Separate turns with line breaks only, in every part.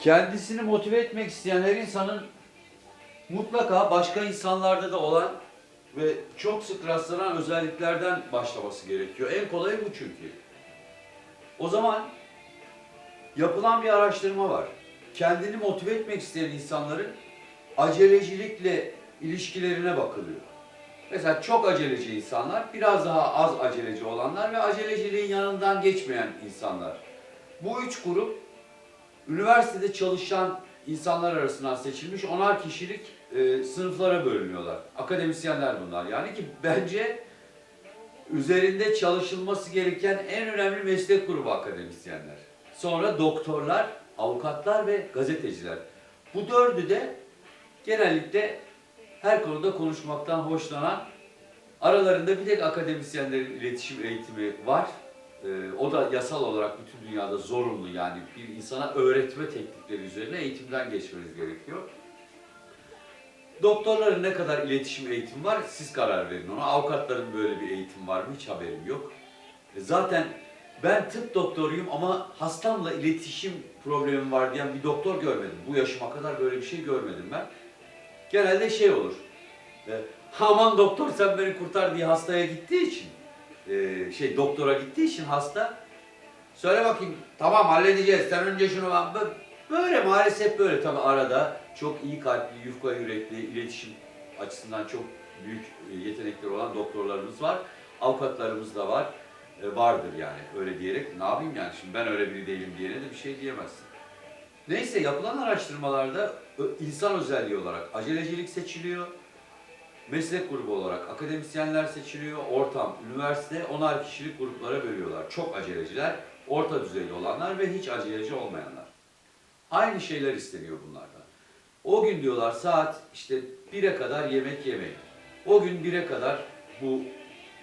kendisini motive etmek isteyen her insanın mutlaka başka insanlarda da olan ve çok sık rastlanan özelliklerden başlaması gerekiyor. En kolayı bu çünkü. O zaman yapılan bir araştırma var. Kendini motive etmek isteyen insanların acelecilikle ilişkilerine bakılıyor. Mesela çok aceleci insanlar, biraz daha az aceleci olanlar ve aceleciliğin yanından geçmeyen insanlar. Bu üç grup üniversitede çalışan insanlar arasından seçilmiş onar kişilik e, sınıflara bölünüyorlar. Akademisyenler bunlar. Yani ki bence üzerinde çalışılması gereken en önemli meslek grubu akademisyenler. Sonra doktorlar, avukatlar ve gazeteciler. Bu dördü de genellikle her konuda konuşmaktan hoşlanan, aralarında bir tek akademisyenlerin iletişim eğitimi var. Ee, o da yasal olarak bütün dünyada zorunlu yani bir insana öğretme teknikleri üzerine eğitimden geçmeniz gerekiyor. Doktorların ne kadar iletişim eğitimi var siz karar verin ona. Avukatların böyle bir eğitim var mı hiç haberim yok. E Zaten ben tıp doktoruyum ama hastamla iletişim problemim var diyen bir doktor görmedim. Bu yaşıma kadar böyle bir şey görmedim ben. Genelde şey olur. E, aman doktor sen beni kurtar diye hastaya gittiği için e, şey doktora gittiği için hasta. Söyle bakayım tamam halledeceğiz sen önce şunu bak Bö- böyle maalesef böyle. Tabi arada çok iyi kalpli yufka yürekli iletişim açısından çok büyük e, yetenekleri olan doktorlarımız var. Avukatlarımız da var. E, vardır yani öyle diyerek. Ne yapayım yani şimdi ben öyle biri değilim diyene de bir şey diyemezsin. Neyse yapılan araştırmalarda insan özelliği olarak acelecilik seçiliyor. Meslek grubu olarak akademisyenler seçiliyor. Ortam, üniversite onar kişilik gruplara bölüyorlar. Çok aceleciler, orta düzeyde olanlar ve hiç aceleci olmayanlar. Aynı şeyler isteniyor bunlardan. O gün diyorlar saat işte 1'e kadar yemek yemeyin. O gün 1'e kadar bu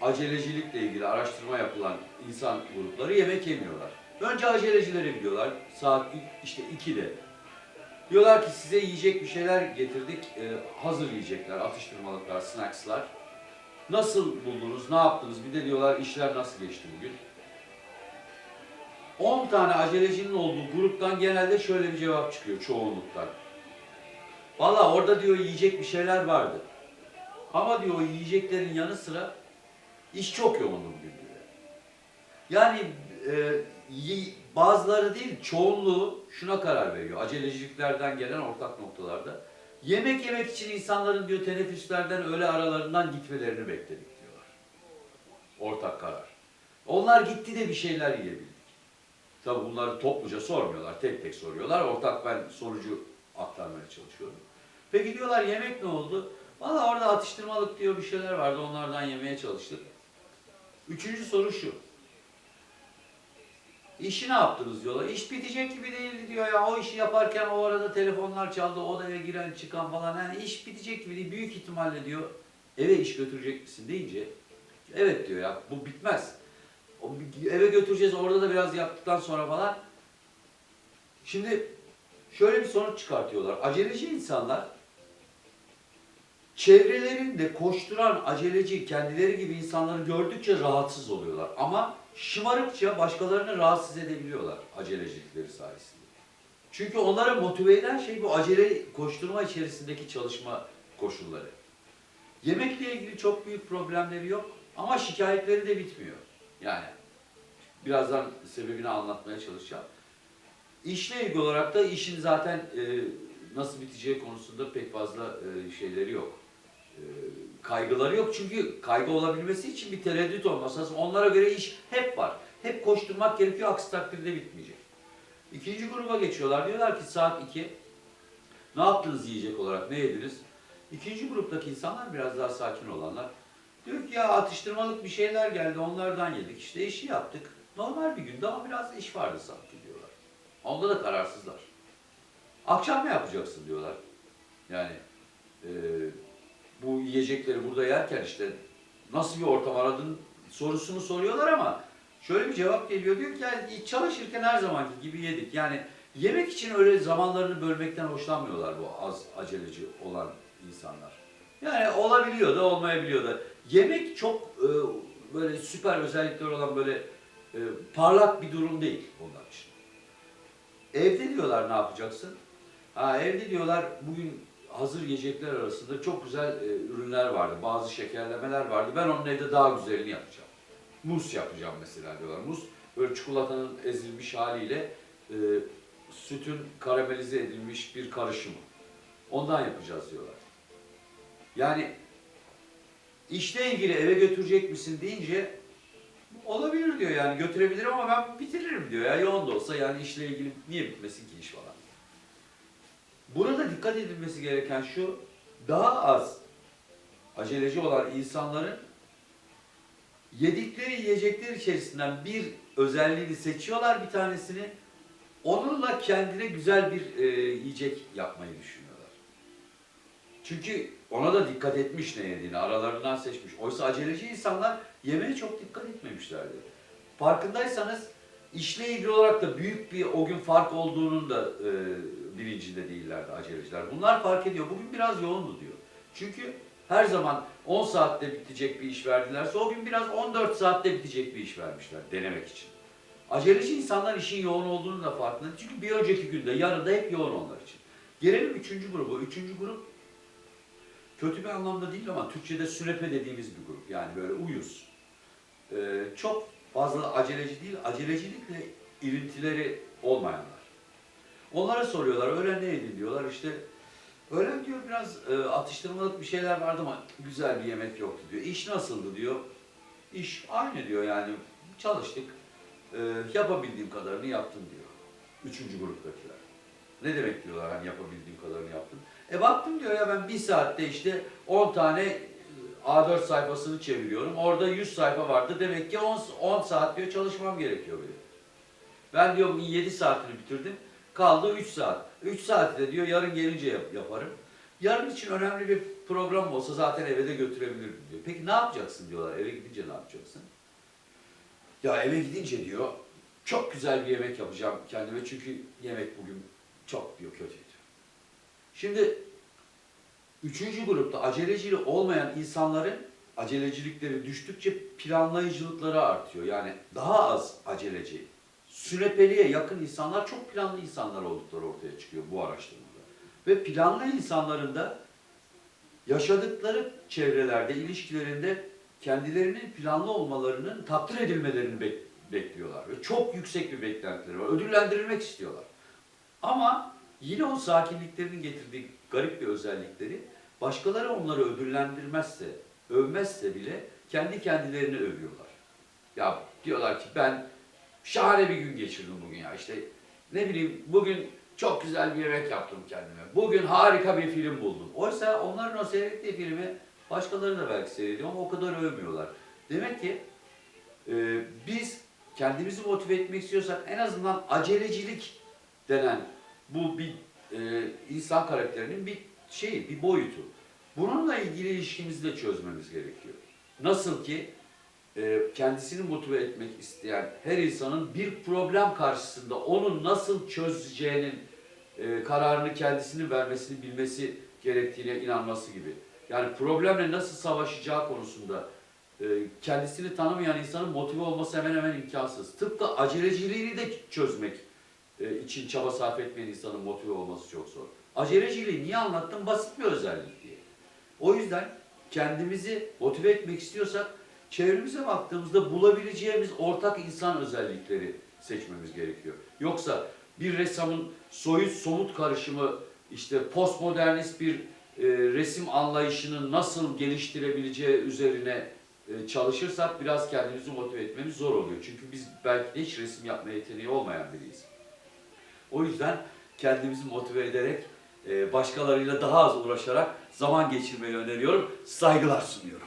acelecilikle ilgili araştırma yapılan insan grupları yemek yemiyorlar. Önce acelecileri biliyorlar saat işte 2'de. Diyorlar ki size yiyecek bir şeyler getirdik. Ee, hazır yiyecekler, atıştırmalıklar, snackslar. Nasıl buldunuz, ne yaptınız? Bir de diyorlar işler nasıl geçti bugün? 10 tane acelecinin olduğu gruptan genelde şöyle bir cevap çıkıyor çoğunluktan. Valla orada diyor yiyecek bir şeyler vardı. Ama diyor yiyeceklerin yanı sıra iş çok yoğundu bugün diyor. Yani e, bazıları değil çoğunluğu şuna karar veriyor. Aceleciliklerden gelen ortak noktalarda. Yemek yemek için insanların diyor teneffüslerden öğle aralarından gitmelerini bekledik diyorlar. Ortak karar. Onlar gitti de bir şeyler yiyebildik. Tabi bunları topluca sormuyorlar, tek tek soruyorlar. Ortak ben sonucu aktarmaya çalışıyorum. Peki diyorlar yemek ne oldu? Valla orada atıştırmalık diyor bir şeyler vardı onlardan yemeye çalıştık. Üçüncü soru şu. İşi ne yaptınız diyorlar. İş bitecek gibi değildi diyor ya. O işi yaparken o arada telefonlar çaldı, odaya giren çıkan falan. Yani iş bitecek gibi değil. Büyük ihtimalle diyor eve iş götürecek misin deyince evet diyor ya bu bitmez. O eve götüreceğiz orada da biraz yaptıktan sonra falan. Şimdi şöyle bir sonuç çıkartıyorlar. Aceleci insanlar çevrelerinde koşturan aceleci kendileri gibi insanları gördükçe rahatsız oluyorlar. Ama şımarıkça başkalarını rahatsız edebiliyorlar acelecilikleri sayesinde. Çünkü onları motive eden şey bu acele koşturma içerisindeki çalışma koşulları. Yemekle ilgili çok büyük problemleri yok ama şikayetleri de bitmiyor. Yani birazdan sebebini anlatmaya çalışacağım. İşle ilgili olarak da işin zaten e, nasıl biteceği konusunda pek fazla e, şeyleri yok. Kaygıları yok çünkü kaygı olabilmesi için bir tereddüt olması lazım. Onlara göre iş hep var. Hep koşturmak gerekiyor aksi takdirde bitmeyecek. İkinci gruba geçiyorlar. Diyorlar ki saat 2 ne yaptınız yiyecek olarak ne yediniz? İkinci gruptaki insanlar biraz daha sakin olanlar. Diyor ki ya atıştırmalık bir şeyler geldi onlardan yedik. İşte işi yaptık. Normal bir gündü ama biraz iş vardı sanki diyorlar. Onda da kararsızlar. Akşam ne yapacaksın diyorlar. Yani e, bu yiyecekleri burada yerken işte nasıl bir ortam aradın sorusunu soruyorlar ama şöyle bir cevap geliyor diyor ki yani çalışırken her zamanki gibi yedik. Yani yemek için öyle zamanlarını bölmekten hoşlanmıyorlar bu az aceleci olan insanlar. Yani olabiliyor da olmayabiliyor da. Yemek çok e, böyle süper özellikleri olan böyle e, parlak bir durum değil onlar için. Evde diyorlar ne yapacaksın? Ha evde diyorlar bugün hazır yiyecekler arasında çok güzel e, ürünler vardı. Bazı şekerlemeler vardı. Ben onun evde daha güzelini yapacağım. Mus yapacağım mesela diyorlar. Mus böyle çikolatanın ezilmiş haliyle e, sütün karamelize edilmiş bir karışımı. Ondan yapacağız diyorlar. Yani işle ilgili eve götürecek misin deyince olabilir diyor yani götürebilirim ama ben bitiririm diyor ya yoğun da olsa yani işle ilgili niye bitmesin ki iş falan. Burada dikkat edilmesi gereken şu daha az aceleci olan insanların yedikleri yiyecekler içerisinden bir özelliğini seçiyorlar bir tanesini onunla kendine güzel bir e, yiyecek yapmayı düşünüyorlar. Çünkü ona da dikkat etmiş ne yediğini, aralarından seçmiş. Oysa aceleci insanlar yemeğe çok dikkat etmemişlerdi. Farkındaysanız işle ilgili olarak da büyük bir o gün fark olduğunun da e, bilincinde değillerdi aceleciler. Bunlar fark ediyor. Bugün biraz yoğundu diyor. Çünkü her zaman 10 saatte bitecek bir iş verdilerse o gün biraz 14 saatte bitecek bir iş vermişler denemek için. Aceleci insanlar işin yoğun olduğunu da farkında. Çünkü bir önceki günde, yarın da hep yoğun onlar için. Gelelim üçüncü grubu. Üçüncü grup kötü bir anlamda değil ama Türkçe'de sünepe dediğimiz bir grup. Yani böyle uyuz. Ee, çok fazla aceleci değil, acelecilikle ilintileri olmayanlar. Onlara soruyorlar, öğlen ne yedin diyorlar. İşte öğlen diyor biraz e, atıştırmalık bir şeyler vardı ama güzel bir yemek yoktu diyor. İş nasıldı diyor. İş aynı diyor yani çalıştık. E, yapabildiğim kadarını yaptım diyor. Üçüncü gruptakiler. Ne demek diyorlar hani yapabildiğim kadarını yaptım. E baktım diyor ya ben bir saatte işte 10 tane A4 sayfasını çeviriyorum. Orada 100 sayfa vardı. Demek ki 10, 10 saat diyor çalışmam gerekiyor benim. Ben diyor bugün 7 saatini bitirdim. Kaldı 3 saat. 3 saati de diyor yarın gelince yap- yaparım. Yarın için önemli bir program olsa zaten eve de götürebilirim diyor. Peki ne yapacaksın diyorlar. Eve gidince ne yapacaksın? Ya eve gidince diyor çok güzel bir yemek yapacağım kendime çünkü yemek bugün çok diyor kötüydü. Şimdi üçüncü grupta acelecili olmayan insanların acelecilikleri düştükçe planlayıcılıkları artıyor. Yani daha az aceleci, sünepeliğe yakın insanlar çok planlı insanlar oldukları ortaya çıkıyor bu araştırmada. Ve planlı insanların da yaşadıkları çevrelerde, ilişkilerinde kendilerinin planlı olmalarının takdir edilmelerini bek- bekliyorlar. Ve çok yüksek bir beklentileri var. Ödüllendirilmek istiyorlar. Ama yine o sakinliklerinin getirdiği garip bir özellikleri başkaları onları ödüllendirmezse, övmezse bile kendi kendilerini övüyorlar. Ya diyorlar ki ben şahane bir gün geçirdim bugün ya işte ne bileyim bugün çok güzel bir yemek yaptım kendime. Bugün harika bir film buldum. Oysa onların o seyrettiği filmi başkaları da belki seyrediyor ama o kadar övmüyorlar. Demek ki e, biz kendimizi motive etmek istiyorsak en azından acelecilik denen bu bir e, insan karakterinin bir şeyi, bir boyutu. Bununla ilgili ilişkimizi de çözmemiz gerekiyor. Nasıl ki e, kendisini motive etmek isteyen her insanın bir problem karşısında onu nasıl çözeceğinin e, kararını kendisinin vermesini bilmesi gerektiğine inanması gibi. Yani problemle nasıl savaşacağı konusunda e, kendisini tanımayan insanın motive olması hemen hemen imkansız. Tıpkı aceleciliğini de çözmek e, için çaba sarf etmeyen insanın motive olması çok zor. Aceleciliği niye anlattım? Basit bir özellik diye. O yüzden kendimizi motive etmek istiyorsak çevremize baktığımızda bulabileceğimiz ortak insan özellikleri seçmemiz gerekiyor. Yoksa bir ressamın soyut somut karışımı işte postmodernist bir e, resim anlayışını nasıl geliştirebileceği üzerine e, çalışırsak biraz kendimizi motive etmemiz zor oluyor. Çünkü biz belki de hiç resim yapma yeteneği olmayan biriyiz. O yüzden kendimizi motive ederek e, başkalarıyla daha az uğraşarak zaman geçirmeyi öneriyorum. Saygılar sunuyorum.